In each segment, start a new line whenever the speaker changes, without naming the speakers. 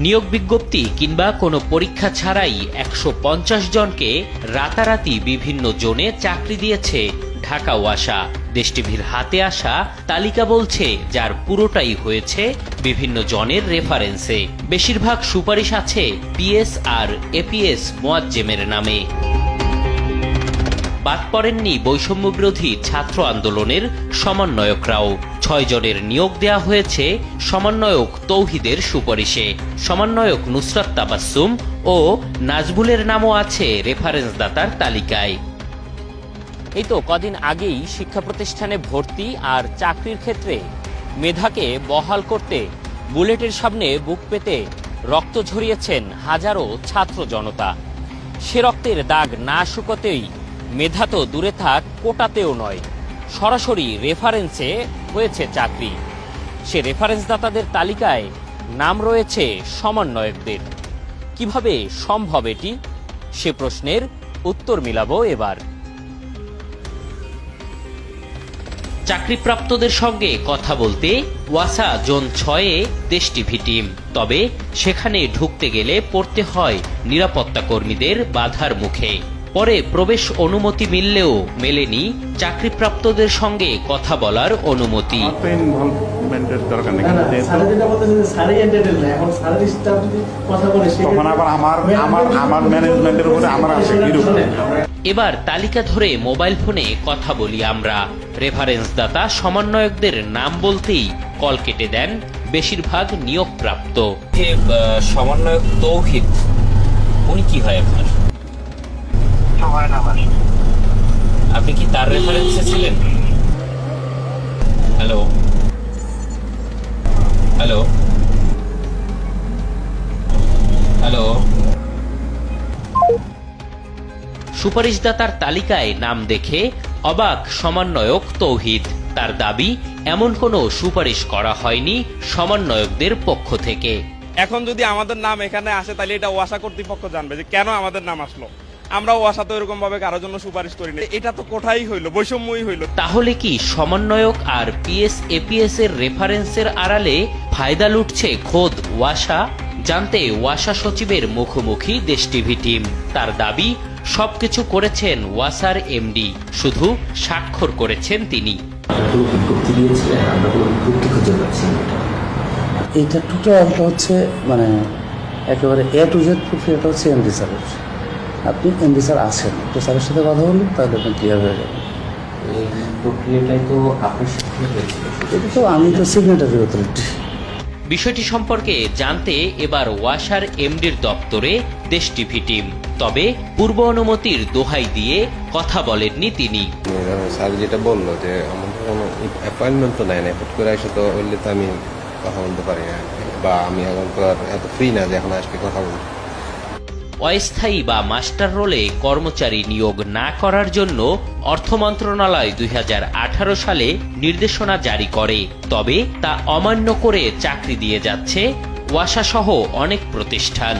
নিয়োগ বিজ্ঞপ্তি কিংবা কোনো পরীক্ষা ছাড়াই একশো পঞ্চাশ জনকে রাতারাতি বিভিন্ন জোনে চাকরি দিয়েছে ঢাকা ওয়াসা দেশ টিভির হাতে আসা তালিকা বলছে, যার পুরোটাই হয়েছে বিভিন্ন জনের রেফারেন্সে। বেশিরভাগ সুপারিশ আছে পিএস আর এপিএস মোয়াজ্জেমের নামে। বাদ পড়েননি বৈষম্য বিরোধী ছাত্র আন্দোলনের সমন্বয়করাও। ছয় জনের নিয়োগ দেয়া হয়েছে সমন্বয়ক তৌহিদের সুপারিশে। সমন্বয়ক নুসরাত তাবাসসুম ও নাজবুলের নামও আছে রেফারেন্স দাতার তালিকায়। এই তো কদিন আগেই শিক্ষা প্রতিষ্ঠানে ভর্তি আর চাকরির ক্ষেত্রে মেধাকে বহাল করতে বুলেটের সামনে বুক পেতে রক্ত ঝরিয়েছেন হাজারো ছাত্র জনতা। সে রক্তের দাগ না শুকোতেই মেধা তো দূরে থাক, কোটাতেও নয়। সরাসরি রেফারেন্সে হয়েছে চাকরি। সে রেফারেন্স দাতাদের তালিকায় নাম রয়েছে সমন্বয়কদের। কীভাবে সম্ভব এটি? সে প্রশ্নের উত্তর মিলাবো এবার। চাকরিপ্রাপ্তদের সঙ্গে কথা বলতে ওয়াসা জোন ছয়ে দেশ টিভি টিম। তবে সেখানে ঢুকতে গেলে পড়তে হয় নিরাপত্তা কর্মীদের বাধার মুখে। পরে প্রবেশ অনুমতি মিললেও মেলেনি চাকরিপ্রাপ্তদের সঙ্গে কথা বলার অনুমতি। এবার তালিকা ধরে মোবাইল ফোনে কথা বলি আমরা। রেফারেন্স দাতা সমন্বয়কদের নাম বলতেই কল কেটে দেন বেশিরভাগ নিয়োগপ্রাপ্ত। সমন্বয়ক তৌহিদ উনি কি হয় আপনার? সুপারিশদাতার তালিকায় নাম দেখে অবাক সমন্বয়ক তৌহিদ। তার দাবি এমন কোনো সুপারিশ করা হয়নি সমন্বয়কদের পক্ষ থেকে।
এখন যদি আমাদের নাম এখানে আসে তাহলে এটা ওয়াসা কর্তৃপক্ষ জানবে যে কেন আমাদের নাম আসলো। আমরা ওয়াসা তো এরকম ভাবে কারোর জন্য সুপারিশ করিনি। এটা তো কোঠাই হইল বৈষম্যই হইল।
তাহলে কি সমন্বয়ক আর পিএস এপিএস এর রেফারেন্সের আড়ালে ফায়দা লুটছে খোদ ওয়াসা? জানতে ওয়াসা সচিবের মুখোমুখি দেশ টিভি টিম। তার দাবি সবকিছু করেছেন ওয়াসার এমডি। শুধু স্বাক্ষর করেছেন তিনি।
বিজ্ঞপ্তি দিয়েছিলেন আমরা কোনো বিজ্ঞপ্তি খুঁজে পাচ্ছি না।
এইটা টোটালটা হচ্ছে মানে একেবারে এ টু জেড প্রক্রিয়াটা হচ্ছে এমডি স্যারের আপনি এমডি স্যার আসেন তো স্যারের সাথে কথা বলুন তাহলে আপনি ক্লিয়ার হয়ে যাবেন
এই প্রক্রিয়াটাই তো আপনার সাথে হয়েছিল।
এটা তো আমি তো সিগনেটারি অথরিটি
বিষয়টি সম্পর্কে জানতে এবার ওয়াসার এমডির দপ্তরে দেশ টিভি টিম। তবে পূর্ব অনুমতির দোহাই দিয়ে কথা বলেননি তিনি।
স্যার যেটা বলল যে আমাদের কোনো অ্যাপয়েন্টমেন্ট তো নেয় না হুট করে তো তো আমি কথা বলতে পারি না বা আমি এখন তো এত ফ্রি না যে এখন আজকে কথা বলব
অস্থায়ী বা মাস্টার রোলে কর্মচারী নিয়োগ না করার জন্য অর্থ মন্ত্রণালয় দুই হাজার আঠারো সালে নির্দেশনা জারি করে। তবে তা অমান্য করে চাকরি দিয়ে যাচ্ছে ওয়াসাসহ অনেক প্রতিষ্ঠান।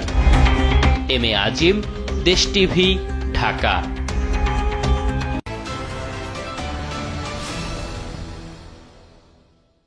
এম এ আজিম, দেশ টিভি, ঢাকা।